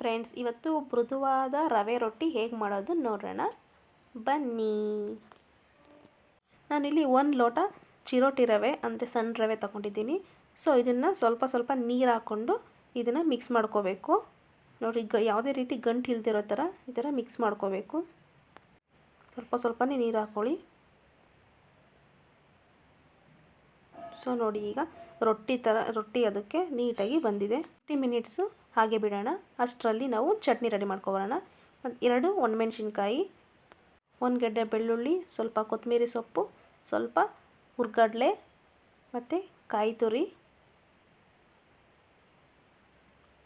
Friends, ಇವತ್ತು ಮೃದುವಾದ ರವೆ ರೊಟ್ಟಿ ಹೇಗೆ ಮಾಡೋದು ನೋಡೋಣ ಬನ್ನಿ. ನಾನಿಲ್ಲಿ ಒಂದು ಲೋಟ ಚಿರೋಟಿ ರವೆ, ಅಂದರೆ ಸಣ್ಣ ರವೆ ತಗೊಂಡಿದ್ದೀನಿ. ಸೊ ಇದನ್ನು ಸ್ವಲ್ಪ ಸ್ವಲ್ಪ ನೀರು ಹಾಕ್ಕೊಂಡು ಇದನ್ನು ಮಿಕ್ಸ್ ಮಾಡ್ಕೋಬೇಕು. ನೋಡಿ, ಗ, ಯಾವುದೇ ರೀತಿ ಗಂಟು ಇಲ್ದಿರೋ ಥರ ಈ ಥರ ಮಿಕ್ಸ್ ಮಾಡ್ಕೋಬೇಕು. ಸ್ವಲ್ಪ ಸ್ವಲ್ಪನೇ ನೀರು ಹಾಕ್ಕೊಳ್ಳಿ ಸೊ ನೋಡಿ, ಈಗ ರೊಟ್ಟಿ ಥರ ರೊಟ್ಟಿ ಅದಕ್ಕೆ ನೀಟಾಗಿ ಬಂದಿದೆ. ಫಿಫ್ಟಿ ಮಿನಿಟ್ಸು ಹಾಗೆ ಬಿಡೋಣ. ಅಷ್ಟರಲ್ಲಿ ನಾವು ಚಟ್ನಿ ರೆಡಿ ಮಾಡ್ಕೊಬರೋಣ ಎರಡು ಎರಡು, ಒಣಮೆಣ್ಸಿನ್ಕಾಯಿ, ಒಂದು ಗೆಡ್ಡೆ ಬೆಳ್ಳುಳ್ಳಿ, ಸ್ವಲ್ಪ ಕೊತ್ತಂಬರಿ ಸೊಪ್ಪು, ಸ್ವಲ್ಪ ಹುರ್ಗಡ್ಲೆ ಮತ್ತು ಕಾಯಿ ತುರಿ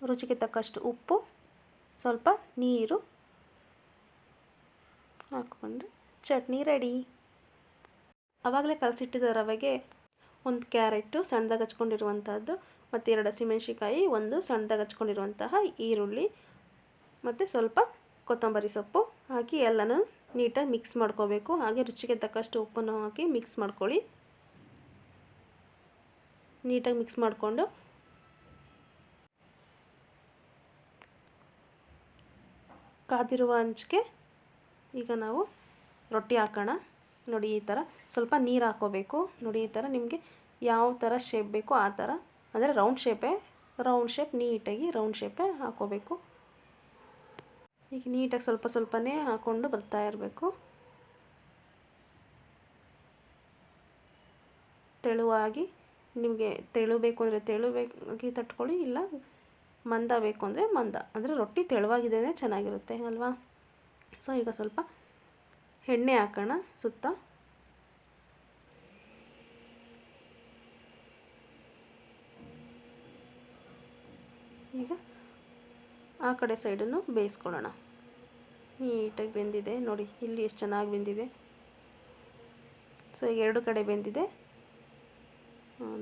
ರುಚಿಗೆ ತಕ್ಕಷ್ಟು ಉಪ್ಪು, ಸ್ವಲ್ಪ ನೀರು ಹಾಕ್ಕೊಂಡು ಚಟ್ನಿ ರೆಡಿ ಆವಾಗಲೇ ಕಲಸಿಟ್ಟಿದ್ದ ರವೆಗೆ ಒಂದು ಕ್ಯಾರೆಟು ಸಣ್ಣದಾಗಿ ಹಚ್ಕೊಂಡಿರುವಂಥದ್ದು ಮತ್ತು ಎರಡು ಹಸಿಮೆಣ್ಸಿಕಾಯಿ ಒಂದು ಸಣ್ಣದಾಗಿ ಹಚ್ಕೊಂಡಿರುವಂತಹ ಈರುಳ್ಳಿ, ಮತ್ತು ಸ್ವಲ್ಪ ಕೊತ್ತಂಬರಿ ಸೊಪ್ಪು ಹಾಕಿ ಎಲ್ಲನೂ ನೀಟಾಗಿ ಮಿಕ್ಸ್ ಮಾಡ್ಕೋಬೇಕು. ಹಾಗೆ ರುಚಿಗೆ ತಕ್ಕಷ್ಟು ಉಪ್ಪನ್ನು ಹಾಕಿ ಮಿಕ್ಸ್ ಮಾಡ್ಕೊಳ್ಳಿ. ನೀಟಾಗಿ ಮಿಕ್ಸ್ ಮಾಡಿಕೊಂಡು. ಕಾದಿರುವ ಹಂಚಿಗೆ ಈಗ ನಾವು ರೊಟ್ಟಿ ಹಾಕೋಣ. ನೋಡಿ ಈ ಥರ ಸ್ವಲ್ಪ ನೀರು ಹಾಕೋಬೇಕು. ನೋಡಿ ಈ ಥರ ನಿಮಗೆ ಯಾವ ಥರ ಶೇಪ್ ಬೇಕೋ ಆ ಥರ. ಅಂದರೆ ರೌಂಡ್ ಶೇಪೇ ರೌಂಡ್ ಶೇಪ್ ನೀಟಾಗಿ ರೌಂಡ್ ಶೇಪೇ ಹಾಕೋಬೇಕು. ಈಗ ನೀಟಾಗಿ ಸ್ವಲ್ಪ ಸ್ವಲ್ಪನೇ ಹಾಕ್ಕೊಂಡು ಬರ್ತಾ ಇರಬೇಕು. ತೆಳುವಾಗಿ ನಿಮಗೆ ತೆಳು ಬೇಕು ಅಂದರೆ ತೆಳುವಾಗಿ ತಟ್ಕೊಳ್ಳಿ, ಇಲ್ಲ ಮಂದ ಬೇಕು ಅಂದರೆ ಮಂದ. ಅಂದರೆ ರೊಟ್ಟಿ ತೆಳುವಾಗಿದ್ರೇ ಚೆನ್ನಾಗಿರುತ್ತೆ ಅಲ್ವಾ? ಸೊ ಈಗ ಸ್ವಲ್ಪ ಎಣ್ಣೆ ಹಾಕೋಣ, ಸುತ್ತ? ಈಗ ಆ ಕಡೆ ಸೈಡನ್ನು ಬೇಯಿಸ್ಕೊಳ್ಳೋಣ. ನೀಟಾಗಿ ಬೆಂದಿದೆ. ನೋಡಿ, ಇಲ್ಲಿ ಎಷ್ಟು ಚೆನ್ನಾಗಿ ಬೆಂದಿದೆ. ಸೊ, ಈಗ ಎರಡು ಕಡೆ ಬೆಂದಿದೆ.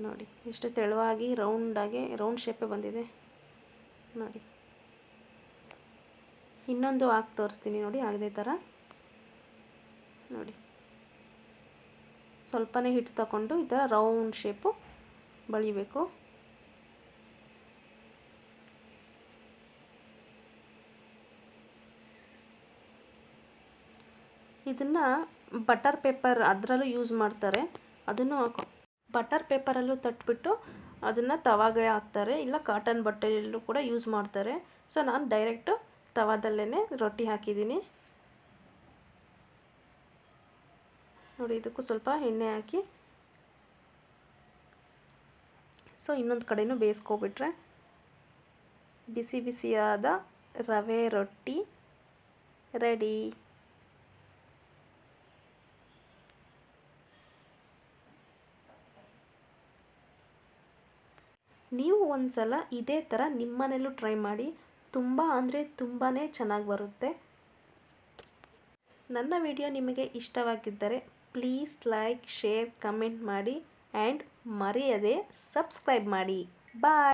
ನೋಡಿ, ಎಷ್ಟು ತೆಳುವಾಗಿ ರೌಂಡಾಗಿ ರೌಂಡ್ ಶೇಪೇ ಬಂದಿದೆ. ನೋಡಿ. ಇನ್ನೊಂದು ಹಾಕಿ ತೋರಿಸ್ತೀನಿ ನೋಡಿ, ಆಗದೆ ಥರ ನೋಡಿ. ಸ್ವಲ್ಪನೇ ಹಿಟ್ಟು ತಗೊಂಡು ಈ ಥರ ರೌಂಡ್ ಶೇಪು ಬಳಿಬೇಕು. ಇದನ್ನು ಬಟರ್ ಪೇಪರ್ ಅದರಲ್ಲೂ ಯೂಸ್ ಮಾಡ್ತಾರೆ. ಅದನ್ನು ಬಟರ್ ಪೇಪರಲ್ಲೂ ತಟ್ಬಿಟ್ಟು ಅದನ್ನು ತವಾಗೆ ಹಾಕ್ತಾರೆ. ಇಲ್ಲ ಕಾಟನ್ ಬಟ್ಟೆಯಲ್ಲೂ ಕೂಡ ಯೂಸ್ ಮಾಡ್ತಾರೆ. ಸೊ, ನಾನು ಡೈರೆಕ್ಟು ತವಾದಲ್ಲೇ ರೊಟ್ಟಿ ಹಾಕಿದ್ದೀನಿ. ನೋಡಿ, ಇದಕ್ಕೂ ಸ್ವಲ್ಪ ಎಣ್ಣೆ ಹಾಕಿ. ಸೊ ಇನ್ನೊಂದು ಕಡೆಯೂ ಬೇಯಿಸ್ಕೊಬಿಟ್ರೆ ಬಿಸಿ ಬಿಸಿಯಾದ ರವೆ ರೊಟ್ಟಿ ರೆಡಿ. ನೀವು ಒಂದು ಸಲ ಇದೇ ಥರ ನಿಮ್ಮನೇಲೂ ಟ್ರೈ ಮಾಡಿ. ತುಂಬ ಅಂದರೆ ತುಂಬಾ ಚೆನ್ನಾಗಿ ಬರುತ್ತೆ. ನನ್ನ ವಿಡಿಯೋ ನಿಮಗೆ ಇಷ್ಟವಾಗಿದ್ದರೆ ಪ್ಲೀಸ್ ಲೈಕ್ ಶೇರ್ ಕಮೆಂಟ್ ಮಾಡಿ ಆ್ಯಂಡ್ ಮರೆಯದೆ ಸಬ್ಸ್ಕ್ರೈಬ್ ಮಾಡಿ. ಬಾಯ್